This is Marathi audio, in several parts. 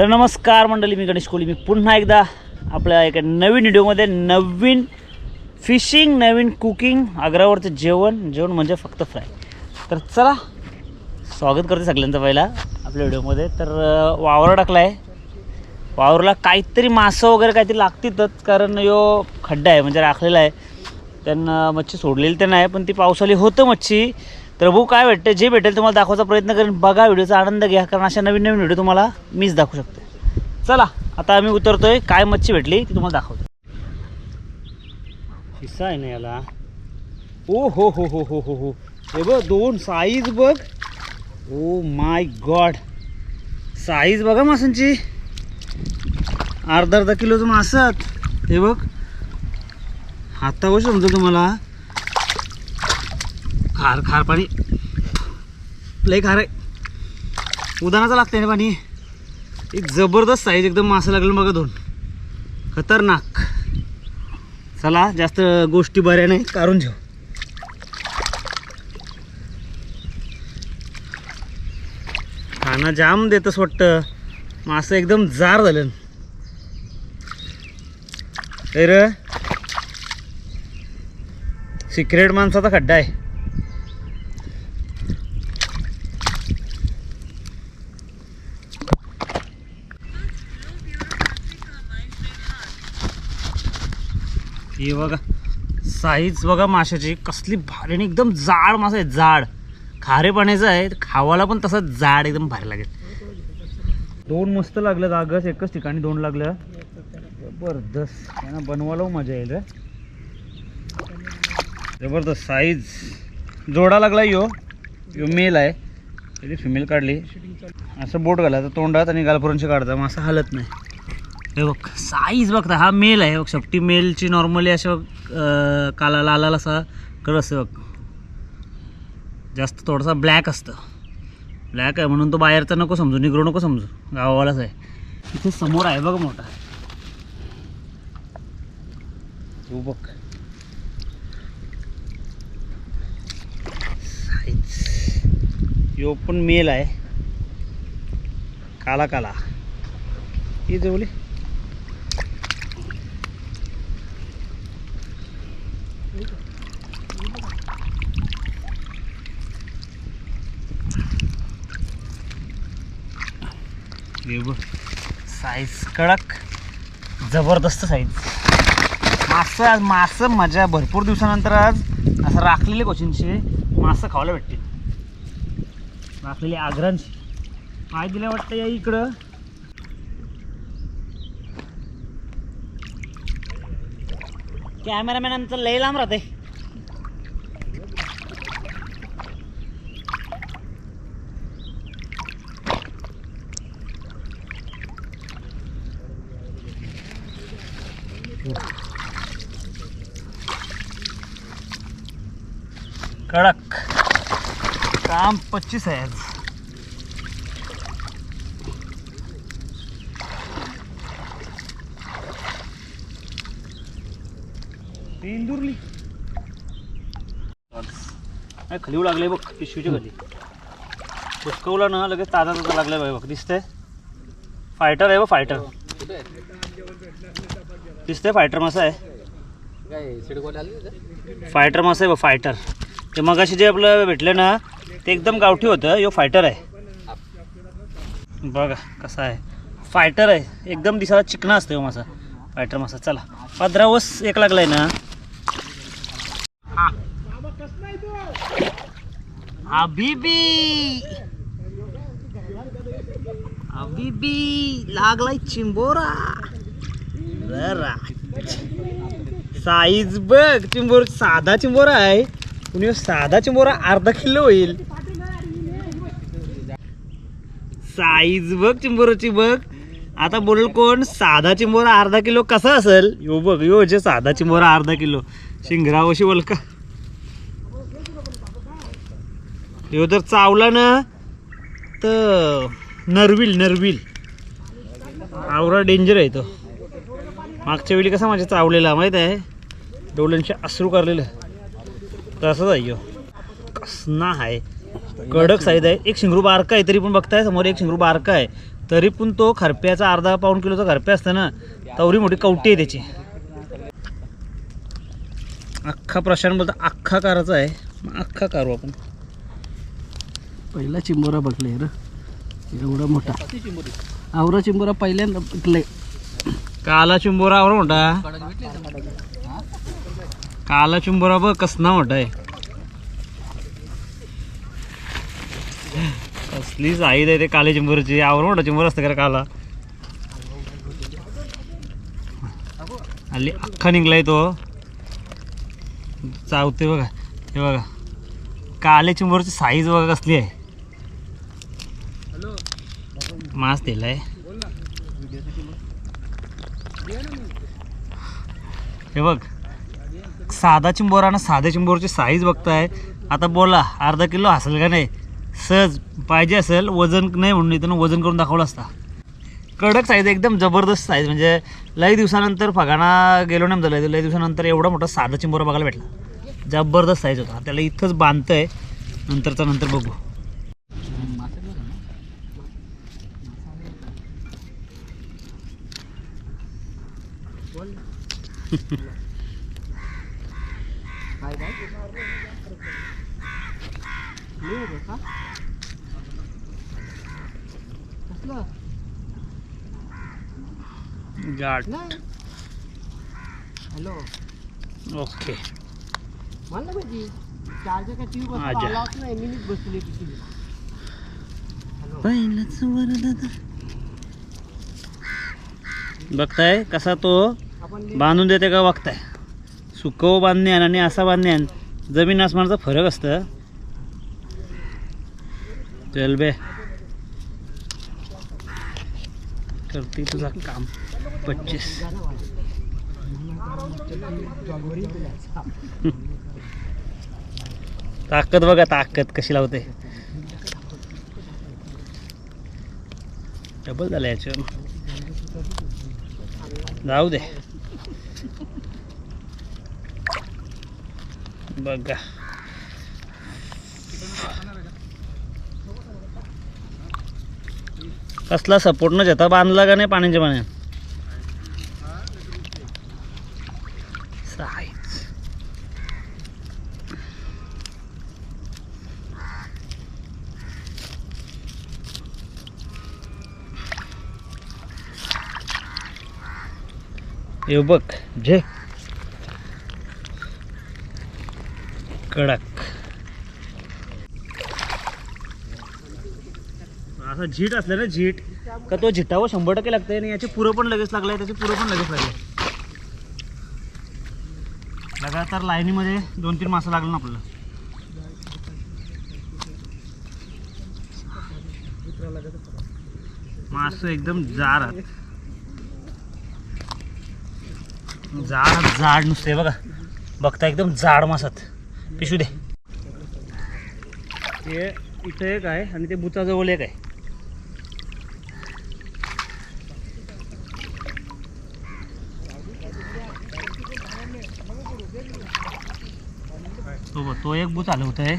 तर नमस्कार मंडळी मी गणेश कोहली मी पुन्हा एकदा आपल्या एका नवीन व्हिडिओमध्ये नवीन फिशिंग नवीन कुकिंग आग्रावरचं जेवण जेवण म्हणजे फक्त फ्राय तर चला स्वागत करते सगळ्यांचं पहिला आपल्या व्हिडिओमध्ये. तर वावर टाकला आहे वावरला काहीतरी मासं वगैरे काहीतरी लागतीलच कारण यो खड्डा आहे म्हणजे राखलेला आहे. त्यांना मच्छी सोडलेली तर नाही पण ती पावसाळी होतं मच्छी. तर भाऊ काय भेटतं जे भेटेल तुम्हाला दाखवायचा प्रयत्न करेन. बघा व्हिडिओचा आनंद घ्या कारण अशा नवीन नवीन व्हिडिओ तुम्हाला मीच दाखवू शकते चला आता आम्ही उतरतोय. काय मच्छी भेटली ती तुम्हाला दाखवतो. हिस्सा आहे ना याला? ओ हो हो हो हो हो हो. हे बघ दोन साईज बघ. ओ माय गॉड साईज बघा मासांची अर्धा अर्धा किलोचं मासत. हे बघ. हातावर समजा तुम्हाला. खार खार पाणी. लय खार आहे. उदाहरणाचं लागतंय ना पाणी. एक जबरदस्त साईज एकदम मासा लागलं बघा दोन. खतरनाक. चला जास्त गोष्टी बऱ्या नाही काढून घेऊ. खाना जाम देतस वाटतं. मासं एकदम जार झालं तर सिक्रेट माणसाचा खड्डा आहे. हे बघा साईज बघा माशाची कसली भारी आणि एकदम जाड मासा आहे जाड. खारे पाण्याचं आहे खावाला पण तसं जाड एकदम भारी लागेल. दोन मस्त लागलं जागच एकच ठिकाणी दोन लागलं. जबरदस्त. त्यांना बनवायला मजा येईल रे. जबरदस्त साईज जोडा लागला यो. यो मेल आहे. त्याची फिमेल काढली. असं बोट घालायचं तोंडात आणि गालपुरांशी काढता. मग असं हलत नाही. हे बघ साईज बघता हा मेल आहे बघ शेपटी मेलची नॉर्मली अशा काला लालाला असा कळ बघ. जास्त थोडासा ब्लॅक असतं. ब्लॅक आहे म्हणून तो बाहेरचा नको समजू निग्रो नको समजू. गावावालाच आहे. इथे समोर आहे बघ मोठा. तू बघ. साईज यो पण मेल आहे. काला काला. ये जेवली हे बघ. साईज कडक जबरदस्त साईज मासं आज मासं मजा. भरपूर दिवसानंतर आज असं राखलेले कोचिंगचे मासं खावायला भेटतील. राखलेले आग्रांची. काय दिलं वाटतं या इकडं? कॅमेरामॅन आमचं लय लांब राहते कडक. काम पच्चीस आहे आज. इंदुरली खाली लागले बघ पिशवीच्या खाली. पुसकवला ना लगेच ताजा ताजा लागलाय बघ बघ दिसतंय? फायटर आहे बघ फायटर दिसतंय फायटर मासा आहे. फायटर मासा आहे बघ फायटर ते मगाशी जे आपलं भेटलं ना ते एकदम गावठी होतं. यो फायटर आहे. बघा कसा आहे. फायटर आहे. एकदम दिसायला चिकना असतो यो मासा. फायटर मासा. चला. पंधरा वस एक लागलाय ना. हबीबी हबीबी लागलाय चिंबोरा. साईज बघ. चिंबोर साधा चिंबोरा आहे. पण साधा चिंबोरा अर्धा किलो होईल. साईज बघ चिंबोराची बघ. आता बोलल कोण साधा चिंबोरा अर्धा किलो कसा असेल? यो बघ यो जे साधा चिंबोरा अर्धा किलो. शिंगरावशी बोलका यो जर चावला ना. तर नरविल नरविल. आवरा डेंजर आहे तो. मागच्या वेळी कसा माझ्या चावलेला माहीत आहे? डोळ्यांचे अश्रू करलेलं तसंच आहे ह्यो. कसना आहे कडक साईज आहे. एक शिंगरू बारका आहे तरी पण बघताय समोर एक शिंगरू बारका आहे. तरी पण तो खरप्याचा अर्धा पाऊण किलोचा खरप्या असतं ना तवरी मोठी कवटी आहे त्याची. अख्खा प्रशांत बोलतो अख्खा काराचा आहे. मग अख्खा कारू आपण. पहिला चिंबोरा बघलाय र. एवढा मोठा. आवरा चिंबोरा पहिल्यांदा पिकलाय काला चिंबोरा आवरा मोठा. काला चुंबरा बघ कसना मोठा आहे कसली साईद आहे ते काले चिंबोराची. आवर मोठा चुंबर असतं का काला? हल्ली अख्खा निघलाय तो. चावते बघा. हे बघा. काले चुंबरची साईज बघा कसली आहे. मास दिलाय. हे बघ. साधा चिंबोरा आणि साध्या चिंबोरची साईज बघताय. आता बोला अर्धा किलो असेल का नाही? सहज पाहिजे असेल वजन नाही म्हणून इथं वजन करून दाखवलं असता. कडक साईज एकदम जबरदस्त साईज म्हणजे लई दिवसानंतर फगाना गेलो नाही झालं लई दिवसानंतर एवढा मोठा साधा चिंबोरा बघायला भेटला. जबरदस्त साईज होता. त्याला इथंच बांधतंय. नंतरचा नंतर बघू. गाठ. हॅलो. ओके. मला माहिती चार्जर का ट्यूब आजा. आलाच नाही. मीच बसली तिथे. बघताय कसा तो? बांधून देते का बघताय? सुकव बांधण्यान आणि असा बांधण्यान जमीन आसमानाचा फरक असतं. चल बे. करते तुझा काम. पच्चीस. ताकद बघा ताकद कशी लावते. डबल झालं याच्यावर. जाऊ दे. बघा. कसला सपोर्ट न जाता बांधला का नाही पाण्याच्या पाण्यात? साईज. हे बघ जे कडक. असा झीट असलं ना झीट. का तो झिटावर शंभर टक्के लागतंय आणि याचे पुरं पण लगेच लागलंय त्याचे पुरं पण लगेच लागले. लगातार लाईनीमध्ये दोन तीन मासा लागलं ना आपल्याला. मास एकदम जाड जाड जाड नुसते बघा. बघता एकदम जाड मासात. पिशू दे. ते इथं एक आहे आणि ते बुचाजवळ एक आहे. तो बघ तो एक बुच आलं होतं आहे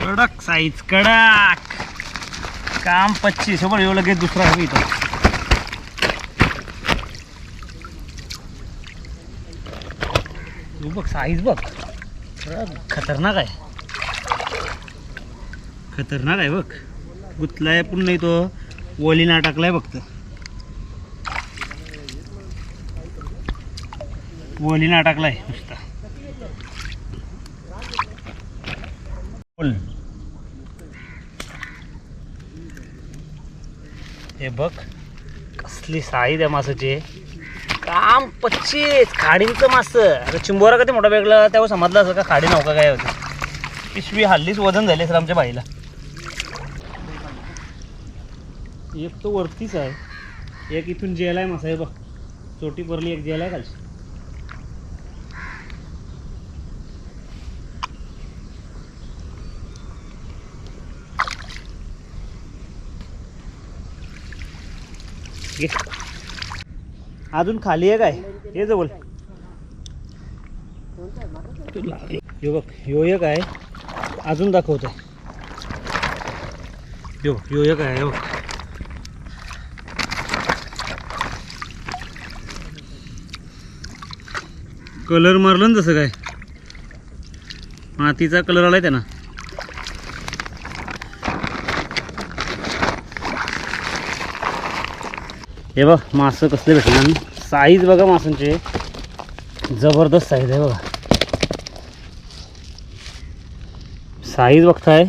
कडक साईज कडक. काम पच्चीस हो, बरं येऊ लगेच दुसरा हवी इथं. तू बघ साईज बघ. खतरनाक आहे. खतरनाक आहे बघ. गुतलाय पण नाही तो ओलीना टाकलाय फक्त. ओलीना टाकलाय नुसता बोल हे बघ कसली साई आहे मासाची. काम पच्चीस खाडींचं मास. आता चिंबोरा कधी मोठा वेगळा त्यावर समजलं असं का? खाडी नव्हता काय होती. पिशवी हल्लीच वजन झाले सर आमच्या बाईला. एक तो वरतीच आहे. एक इथून जेल आहे मासा हे बघ. चोटी भरली एक जेल आहे खालची. घे. अजून खाली आहे काय? हे जवळ. यो बघ यो एक आहे. अजून दाखवतो यो यो एक आहे हे बघ. कलर मारलं ना तसं काय? मातीचा कलर आलाय त्यांना. हे बघ मासं कसले भेटलं साईज बघा मासांचे जबरदस्त साईज आहे बघा. साईज बघताय.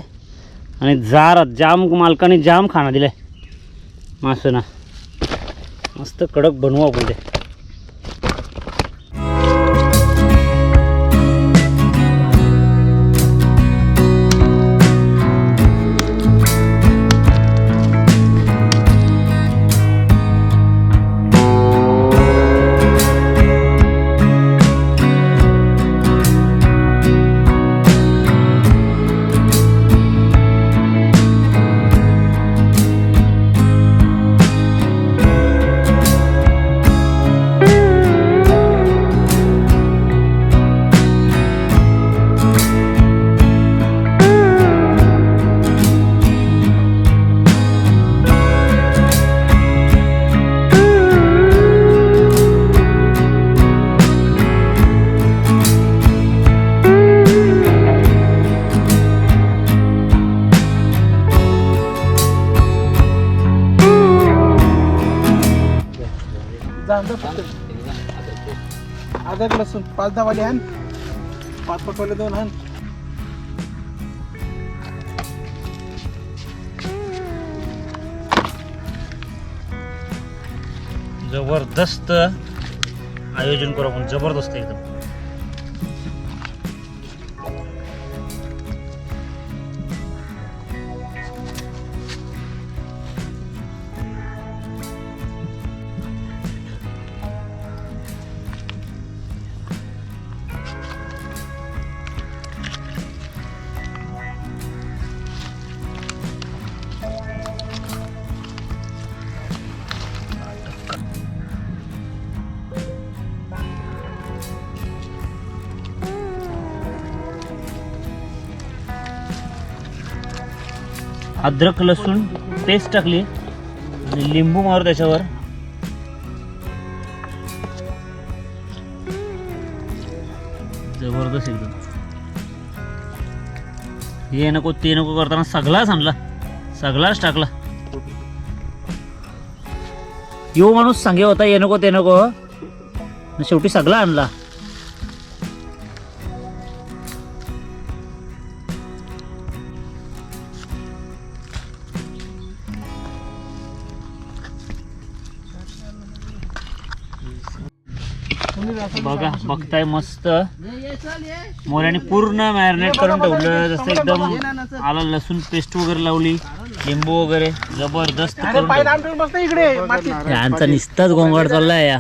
आणि जार जाम मालकाने जाम खाना दिलाय. मासं ना मस्त कडक बनवू आपण ते. पाच दहा वाले हान. पाच पाच वाले दोन हान. जबरदस्त आयोजन करू आपण. जबरदस्त एकदम. अद्रक लसूण पेस्ट टाकली आणि लिंबू मारू त्याच्यावर. जबरदस्त एकदम. हे नको ते नको करताना सगळाच आणला सगळाच टाकला. यो माणूस सांगे होता ये नको ते नको. शेवटी सगळा आणला. बघताय मस्त. मोऱ्याने पूर्ण मॅरिनेट करून ठेवलं. जसं एकदम आला लसूण पेस्ट वगैरे लावली. लिंबू वगैरे. जबरदस्त यांचा निस्ताच गोंगाट चाललाय या.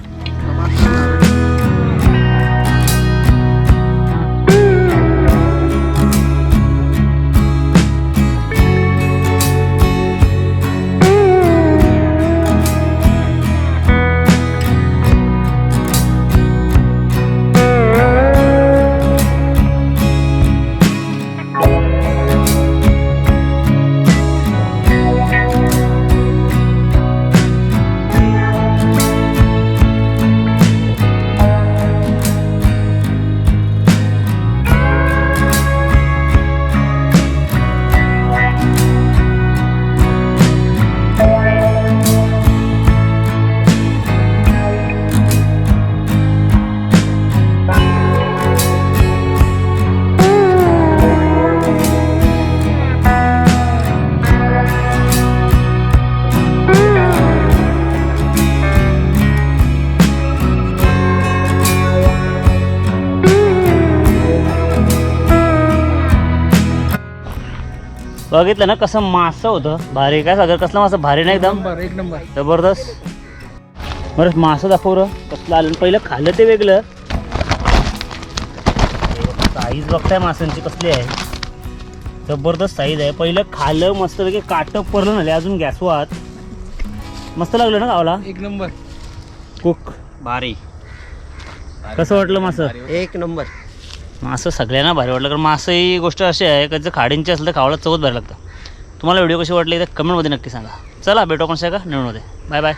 बघितलं ना कसं मासं होतं. भारी. काय सागर कसलं मासं? भारी नाही एकदम? नंबर एक नंबर. जबरदस्त. बरं मासं दाखव रं कसलं आलं? पहिलं खाल्लं ते वेगळं. साईज बघताय मासांची कसली आहे. जबरदस्त साईज आहे. पहिलं खाल्लं मस्तपैकी काटं पडलं ना अजून गॅसवात मस्त लागलं ना गावाला? एक नंबर. कुक. भारी. कसं वाटलं मासं? एक नंबर. मासं सगळ्यांना भारी वाटलं. कारण मासं ही गोष्ट अशी आहे का जर खाडींची असेल तर खावाला चवच भारी लागतं. तुम्हाला व्हिडिओ कशी वाटली तर कमेंटमध्ये नक्की सांगा. चला भेटो आपण का निवडमध्ये बाय बाय.